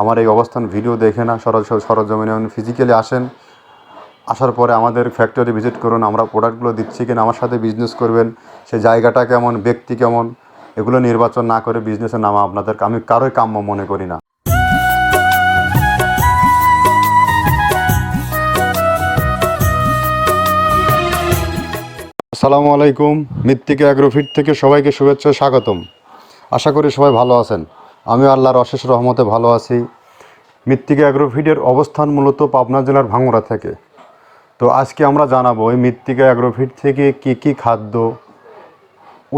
আমার এই অবস্থান ভিডিও দেখে না, সরজ সরজমিনে ফিজিক্যালি আসেন। আসার পরে আমাদের ফ্যাক্টরি ভিজিট করুন, আমরা প্রোডাক্টগুলো দিচ্ছি কিনা, আমার সাথে বিজনেস করবেন, সে জায়গাটা কেমন, ব্যক্তি কেমন, এগুলো নির্বাচন না করে বিজনেসে নামা আপনাদের আমি কারোই কাম্য মনে করি না। আসসালামু আলাইকুম, মৃত্তিকা অ্যাগ্রোফিট থেকে সবাইকে শুভেচ্ছা, স্বাগতম। আশা করি সবাই ভালো আছেন। আমি আল্লাহর অশেষ রহমতে ভালো আছি। মৃত্তিকা অ্যাগ্রোফিটের অবস্থান মূলত পাবনা জেলার ভাঙড়া থেকে। তো আজকে আমরা জানাব, এই মৃত্তিকা অ্যাগ্রোফিট থেকে কি কি খাদ্য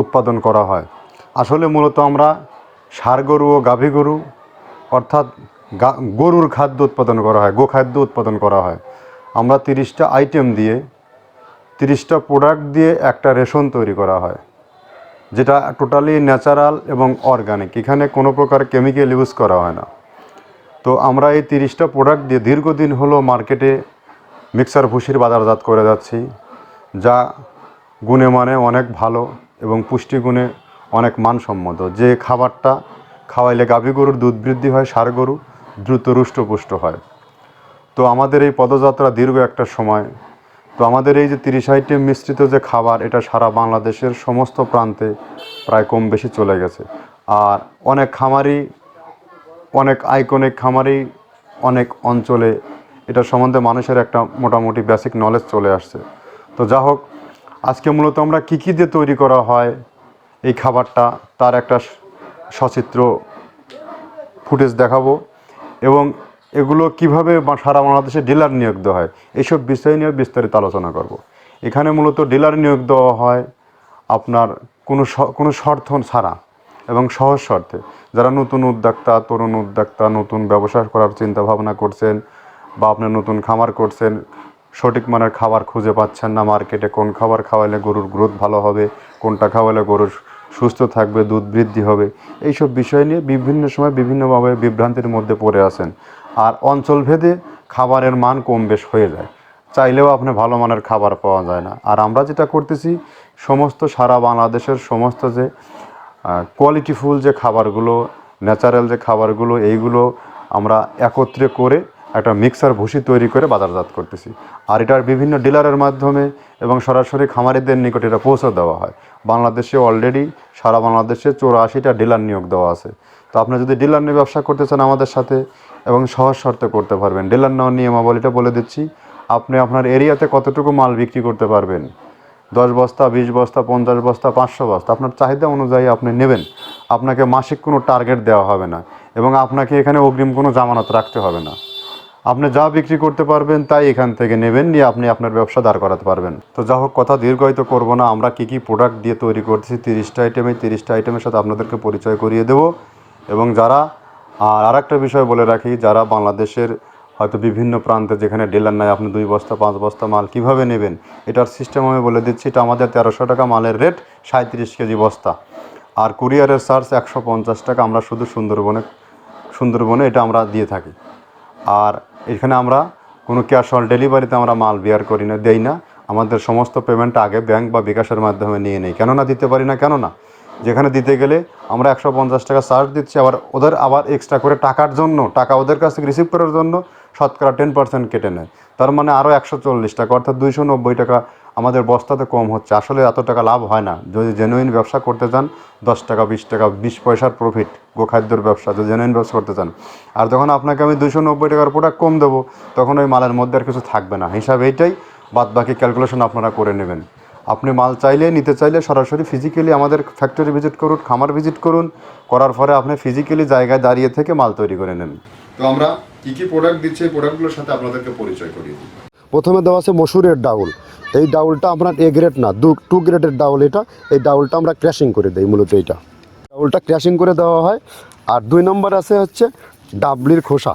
উৎপাদন করা হয়? আসলে মূলত আমরা ষাঁড় গরু ও গাভী গরু, অর্থাৎ গরুর খাদ্য উৎপাদন করা হয়, গোখাদ্য উৎপাদন করা হয়। আমরা তিরিশটা আইটেম দিয়ে, তিরিশটা প্রোডাক্ট দিয়ে একটা রেশন তৈরি করা হয়। যেটা টোটালি ন্যাচারাল এবং অর্গানিক এখানে কোনো প্রকার কেমিক্যাল ইউজ করা হয় না। তো আমরা এই তিরিশটা প্রোডাক্ট দিয়ে দীর্ঘদিন হলো মার্কেটে মিক্সার ভুসির বাজারজাত করে যাচ্ছি, যা গুণে মানে অনেক ভালো এবং পুষ্টিগুণে অনেক মানসম্মত। যে খাবারটা খাওয়াইলে গাভী গরুর দুধ বৃদ্ধি হয়, সার গরু দ্রুত রুষ্টপুষ্ট হয়। তো আমাদের এই পদযাত্রা দীর্ঘ একটা সময় তো আমাদের এই যে তিরিশ আইটেম মিশ্রিত যে খাবার, এটা সারা বাংলাদেশের সমস্ত প্রান্তে প্রায় কম বেশি চলে গেছে। আর অনেক খামারি, অনেক আইকনিক খামারি, অনেক অঞ্চলে এটা সম্বন্ধে মানুষের একটা মোটামুটি বেসিক নলেজ চলে আসছে। তো যা হোক, আজকে মূলত আমরা কী কী দিয়ে তৈরি করা হয়, এই খাবারটা, তার একটা সচিত্র ফুটেজ দেখাবো। এবং এগুলো কীভাবে সারা বাংলাদেশে ডিলার নিয়োগ দেওয়া হয় এইসব বিষয় নিয়ে বিস্তারিত আলোচনা করব। এখানে মূলত ডিলার নিয়োগ দেওয়া হয় আপনার কোনো কোনো শর্ত ছাড়া এবং সহজ শর্তে যারা নতুন উদ্যোক্তা, তরুণ উদ্যোক্তা, নতুন ব্যবসা করার চিন্তা ভাবনা করছেন বা আপনি নতুন খামার করছেন, সঠিক মানের খাবার খুঁজে পাচ্ছেন না মার্কেটে, কোন খাবার খাওয়ালে গরুর গ্রোথ ভালো হবে, কোনটা খাওয়ালে গরুর সুস্থ থাকবে, দুধ বৃদ্ধি হবে, এইসব বিষয় নিয়ে বিভিন্ন সময় বিভিন্নভাবে বিভ্রান্তির মধ্যে পড়ে আছেন। আর অঞ্চলভেদে খাবারের মান কম বেশ হয়ে যায়। চাইলেও আপনি ভালো মানের খাবার পাওয়া যায় না। আর আমরা যেটা করতেছি, সমস্ত সারা বাংলাদেশের সমস্ত যে কোয়ালিটিফুল যে খাবারগুলো ন্যাচারাল যে খাবারগুলো, এইগুলো আমরা একত্রে করে একটা মিক্সার ভুসি তৈরি করে বাজারজাত করতেছি। আর এটার বিভিন্ন ডিলারের মাধ্যমে এবং সরাসরি খামারিদের নিকট এটা পৌঁছে দেওয়া হয়। বাংলাদেশে অলরেডি সারা বাংলাদেশে চৌরাশিটা ডিলার নিয়োগ দেওয়া আছে। তো আপনি যদি ডিলার নিয়ে ব্যবসা করতে চান আমাদের সাথে এবং সহজ শর্তে করতে পারবেন। ডিলার নেওয়ার নিয়মাবলীটা বলে দিচ্ছি। আপনি আপনার এরিয়াতে কতটুকু মাল বিক্রি করতে পারবেন? দশ বস্তা, বিশ বস্তা, পঞ্চাশ বস্তা, পাঁচশো বস্তা, আপনার চাহিদা অনুযায়ী আপনি নেবেন। আপনাকে মাসিক কোনো টার্গেট দেওয়া হবে না এবং আপনাকে এখানে অগ্রিম কোনো জামানত রাখতে হবে না। আপনি যা বিক্রি করতে পারবেন তাই এখান থেকে নেবেন, নিয়ে আপনি আপনার ব্যবসা দাঁড় করাতে পারবেন। তো যা হোক, কথা দীর্ঘায়িত করব না। আমরা কী কী প্রোডাক্ট দিয়ে তৈরি করতেছি, তিরিশটা আইটেমে তিরিশটা আইটেমের সাথে আপনাদেরকে পরিচয় করিয়ে দেব। এবং যারা, আর আরেকটা বিষয় বলে রাখি, যারা বাংলাদেশের হয়তো বিভিন্ন প্রান্তে যেখানে ডিলার নাই, আপনি দুই বস্তা, পাঁচ বস্তা মাল কীভাবে নেবেন, এটার সিস্টেম আমি বলে দিচ্ছি, এটা আমাদের তেরোশো টাকা মালের রেট সাঁত্রিশ কেজি বস্তা। আর কুরিয়ারের চার্জ একশো পঞ্চাশ টাকা, আমরা শুধু সুন্দরবনে সুন্দরবনে এটা আমরা দিয়ে থাকি। আর এখানে আমরা কোনো ক্যাশ অন ডেলিভারিতে আমরা মাল বিয়ার করি না, দেই না। আমাদের সমস্ত পেমেন্ট আগে ব্যাংক বা বিকাশের মাধ্যমে নিয়ে নেই। কেননা দিতে পারি না, কেননা যেখানে দিতে গেলে আমরা একশো পঞ্চাশ টাকা চার্জ দিচ্ছি, আবার ওদের আবার এক্সট্রা করে টাকার জন্য, টাকা ওদের কাছ থেকে রিসিভ করার জন্য শতকরা টেন পার্সেন্ট কেটে নেয়। তার মানে আরও একশো চল্লিশ টাকা, অর্থাৎ দুইশো নব্বই টাকা আমাদের বস্তাতে কম হচ্ছে। আসলে এত টাকা লাভ হয় না। যদি জেনুইন ব্যবসা করতে চান, দশ টাকা, বিশ টাকা, বিশ পয়সার প্রফিট গোখাদ্যর ব্যবসা, যদি জেনুইন ব্যবসা করতে চান। আর যখন আপনাকে আমি দুশো নব্বই টাকার প্রোডাক্ট কম দেবো, তখন ওই মালের মধ্যে আর কিছু থাকবে না। হিসাব এইটাই বাদ বাকি ক্যালকুলেশন আপনারা করে নেবেন। আপনি মাল চাইলে নিতে চাইলে সরাসরি ফিজিক্যালি আমাদের ফ্যাক্টরি ভিজিট করুন খামার ভিজিট করুন। করার পরে আপনি ফিজিক্যালি জায়গায় দাঁড়িয়ে থেকে মাল তৈরি করে নেন। তো আমরা কী কী প্রোডাক্ট দিচ্ছি এই প্রোডাক্টগুলোর সাথে আপনাদেরকে পরিচয় করিয়ে দিই। প্রথমে দেওয়া আছে মসুরের ডাউল। এই ডাউলটা আপনার এ গ্রেড না দু টু গ্রেডের ডাউল এটা। এই ডাউলটা আমরা ক্র্যাশিং করে দিই মূলত এইটা। ডাউলটা ক্র্যাশিং করে দেওয়া হয়। আর দুই নম্বর আছে হচ্ছে ডাবলির খোসা।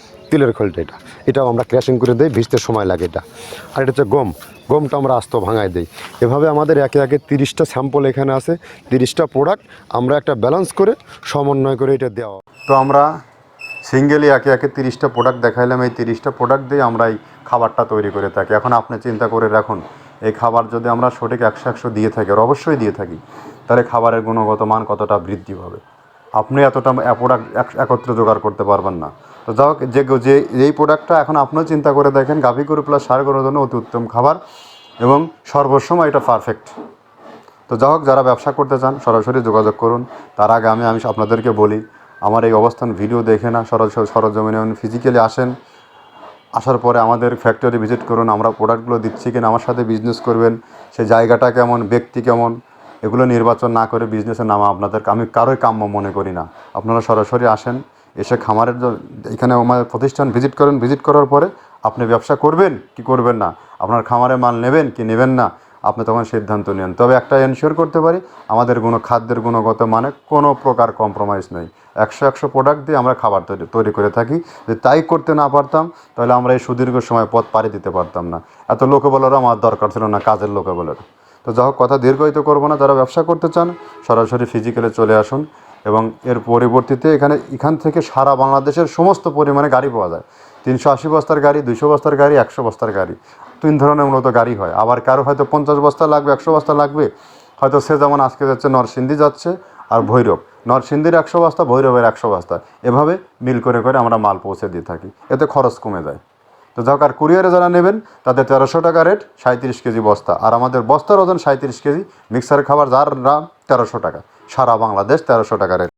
তিলের খোলটা এটা। এটাও আমরা ক্র্যাশিং করে দিই, ভিজতে সময় লাগে এটা। আর এটা হচ্ছে গম। গমটা আমরা আস্ত ভাঙায় দিই। এভাবে আমাদের একে একে তিরিশটা স্যাম্পল এখানে আছে, তিরিশটা প্রোডাক্ট আমরা একটা ব্যালেন্স করে সমন্বয় করে এটা দেওয়া। তো আমরা সিঙ্গেলি একে একে তিরিশটা প্রোডাক্ট দেখাইলাম। এই তিরিশটা প্রোডাক্ট দিয়ে আমরা এই খাবারটা তৈরি করে থাকি। এখন আপনি চিন্তা করে রাখুন, এই খাবার যদি আমরা সঠিক একশো একশো দিয়ে থাকি, আর অবশ্যই দিয়ে থাকি, তাহলে খাবারের গুণগত মান কতটা বৃদ্ধি পাবে? আপনি এতটা প্রোডাক্ট একত্রে জোগাড় করতে পারবেন না। তো যাই হোক, যে যে এই প্রোডাক্টটা এখন আপনিও চিন্তা করে দেখেন, গাভী গরু প্লাস সার গরুর জন্য অতি উত্তম খাবার এবং সর্বসময় এটা পারফেক্ট তো যাই হোক, যারা ব্যবসা করতে চান, সরাসরি যোগাযোগ করুন। তার আগে আমি আমি আপনাদেরকে বলি, আমার এই অবস্থান ভিডিও দেখে না, সরাসরি সরজমিনে ফিজিক্যালি আসেন। আসার পরে আমাদের ফ্যাক্টরি ভিজিট করুন, আমরা প্রোডাক্টগুলো দিচ্ছি কিনা, আমার সাথে বিজনেস করবেন সেই জায়গাটা কেমন, ব্যক্তি কেমন, এগুলো নির্বাচন না করে বিজনেসে নামা আপনাদের আমি কারোই কাম্য মনে করি না। আপনারা সরাসরি আসেন এসে খামারের এখানে আমাদের প্রতিষ্ঠান ভিজিট করেন, ভিজিট করার পরে আপনি ব্যবসা করবেন কি করবেন না? আপনার খামারে মাল নেবেন কি নেবেন না? আপনি তখন সিদ্ধান্ত নেন। তবে একটা এনশিওর করতে পারি, আমাদের কোনো খাদ্যের গুণগত মানে কোনো প্রকার কম্প্রোমাইজ নেই। একশো একশো প্রোডাক্ট দিয়ে আমরা খাবার তৈরি তৈরি করে থাকি। যদি তাই করতে না পারতাম, তাহলে আমরা এই সুদীর্ঘ সময় পথ পাড়ি দিতে পারতাম না। এত লোকে বলারও আমার দরকার ছিল না, কাজের লোকে বলার। তো যা কথা দীর্ঘায়িত করব না। যারা ব্যবসা করতে চান, সরাসরি ফিজিক্যালে চলে আসুন। এবং এর পরিবর্তিতে এখানে এখান থেকে সারা বাংলাদেশের সমস্ত পরিমাণে গাড়ি পাওয়া যায়। তিনশো আশি বস্তার গাড়ি, দুইশো বস্তার গাড়ি, একশো বস্তার গাড়ি। তিন ধরনের মূলত গাড়ি হয়। আবার কারও হয়তো পঞ্চাশ বস্তা লাগবে, একশো বস্তা লাগবে। হয়তো সে যেমন আজকে যাচ্ছে নরসিংদী যাচ্ছে আর ভৈরব। নরসিংদীর একশো বস্তা, ভৈরবের একশো বস্তা। এভাবে মিল করে করে আমরা মাল পৌঁছে দিয়ে থাকি। এতে খরচ কমে যায়। তো যাক আর কুরিয়ারে যারা নেবেন, তাদের তেরোশো টাকা রেট সাঁত্রিশ কেজি বস্তা। আর আমাদের বস্তার ওজন সাঁত্রিশ কেজি। মিক্সার খাবার যার দাম, তেরোশো টাকা। সারা বাংলাদেশ তেরোশো টাকা রেট।